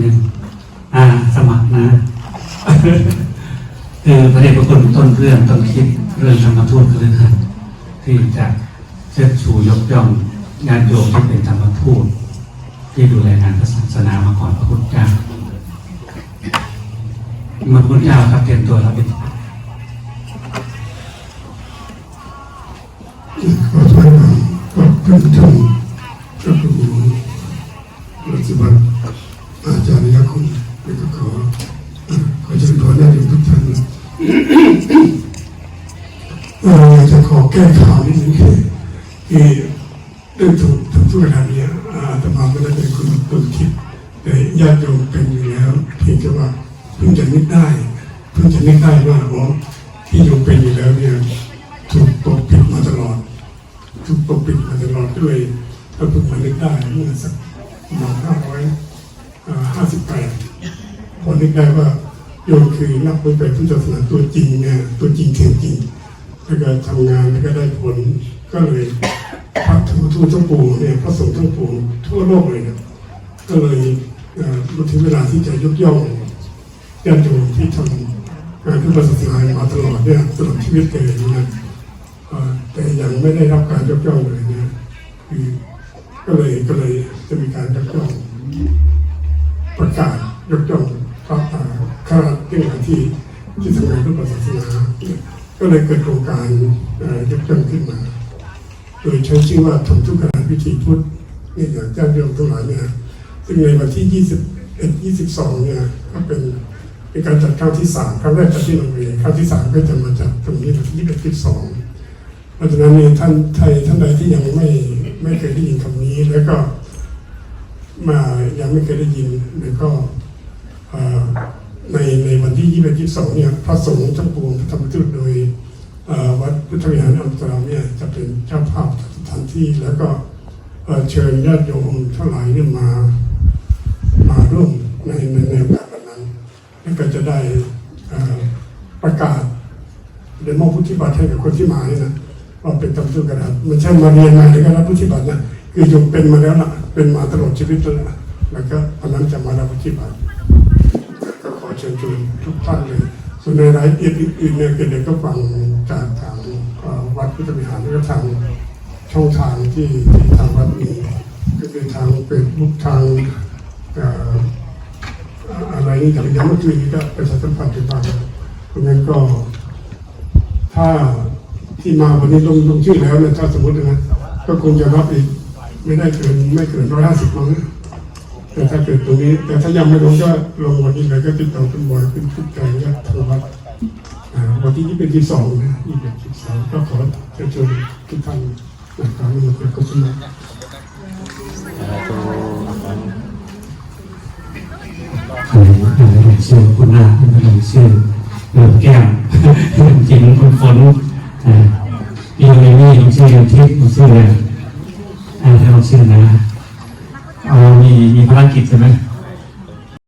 หนึ่งสมัครนะคือพระเดชพระคุณต้นเรื่องต้นคิดเรื่องธรรมทูตก็เลยนะที่จะเชิดชูยกย่องงานโยมที่เป็นธรรมทูตที่ดูแลงานพระศาสนามาก่อนพระพุทธเจ้ามาพระพุทธเจ้าครับเตรียมตัวแล้วเป็นขอถอยหลังก็เพื่อนท่านพระครูรัชบัต รอาจารย์ยคุณแล้วก็ขอขอเชิญพรญาติโยมทุกท่านเอ่อยากจะขอแก้ข่าวนิดนึงคือคือเรื่องถูกถูกทุกขณะเนี้อาตมาไม่ได้เป็นคนต้นคิดแต่ญาติโยมเป็นอยู่แล้วเพียงแต่ว่าเพิ่งจะนึกได้เพิ่งจะนึกได้ว่าอ๋อที่โยมเป็นอยู่แล้วเนี่ยถูกปกปิดมาตลอดถูกปกปิดมาตลอดด้วยถ้าเพิ่งมานึกได้เมื่อสักประมาณห้าร้อย ห้าสิบแปดพอนึกได้ว่าโยมคือนักปฏิบัติพุทธศาสนาตัวจริงเนี่ยตัวจริงเสียงจริงแล้วก็ทำงานแล้วก็ได้ผลก็เลยพระธรรมทูตทั้งปวงเนี่ยพระสงฆ์ทั้งปวงทั่วโลกเลยเนี่ยก็เลยมาถึงเวลาที่จะยกย่องญาติโยมที่ทำงานพุทธศาสนามาตลอดเนี่ยตลอดชีวิตเลยนะแต่ยังไม่ได้รับการยกย่องเลยนะคือก็เลยก็เลยจะมีการยกย่อง ประกาศยกย่องพระอ่าข้าราชการที่ที่ทำงานเพื่อศาสนาก็เลยเกิดโครงการยกย่องขึ้นมา โดยใช้ชื่อว่าทำทุกการพิธีพุทธนี่อย่างญาติโยมทั้งหลายเนี่ยซึ่งในวันที่ 21 22 เนี่ยก็เป็นเป็นการจัดครั้งที่สามครั้งแรกจัดที่โรงเรียนครั้งที่สามก็จะมาจัดตรงนี้วันที่21 22เพราะฉะนั้นเนี่ยท่านไทยท่านใดที่ยังไม่ไม่เคยได้ยินคำนี้แล้วก็ มายังไม่เคยได้ยินแล้วก็ในในวันที่ 21 22 เนี่ย พระสงฆ์ทั้งปวงพระธรรมทูตโดยวัดพุทธวิหารอัมตร์ดัมเนี่ยจะเป็นเจ้าภาพสถานที่แล้วก็เชิญญาติโยมทั้งหลายเนี่ยมา มาร่วมในในในโอกาสแบบนั้นแล้วก็จะได้ประกาศเดี๋ยวมอบพุทธิบัตรให้กับคนที่มาเนี่ยนะว่าเป็นตำรวจกระดาษไม่ใช่มาเรียนมาแล้วก็รับพุทธิบัตรนะ คือโยมเป็นมาแล้วล่ะ เป็นมาตลอดชีวิตแล้วนะแล้วก็วันนั้นจะมารับพุทธิบัตรก็ขอเชิญชวนทุกท่านเลยส่วนในรายละเอียดอื่นๆเนี่ยเด็กๆก็ฟังจากทางวัดพุทธวิหารแล้วก็ทางช่องทางที่ที่ทางวัดมีก็คือทางเฟซบุ๊กทางอะไรนี่อย่างย่างเมื่อคืนนี้ก็ประชาสัมพันธ์ไปบ้างเพราะงั้นก็ถ้าที่มาวันนี้ลงลงชื่อแล้วเนี่ยถ้าสมมตินะก็คงจะรับอีก ไม่ได้เกินไม่เกินร้อยห้าสิบมั้งแต่ถ้าเกิดตรงนี้ แต่ถ้ายังไม่ลงก็ลงวันนี้เลยก็ติดต่อคุณบอยคุณทุกใจก็โทรวัดอ่าวันที่ยี่สิบที่สองนะยี่สิบที่สองก็ขอเชิญชวนทุกท่านนะครับมีขอบคุณนะเอ่อเชื่อคุณนาคุณนาชื่อเลือแก้มคุณจริงคุณฝนเอ่อพี่เรนนี่ต้องชื่อทิพย์ต้องชื่อเลย ชื่อนะเอามีมีภารกิจใช่ไหม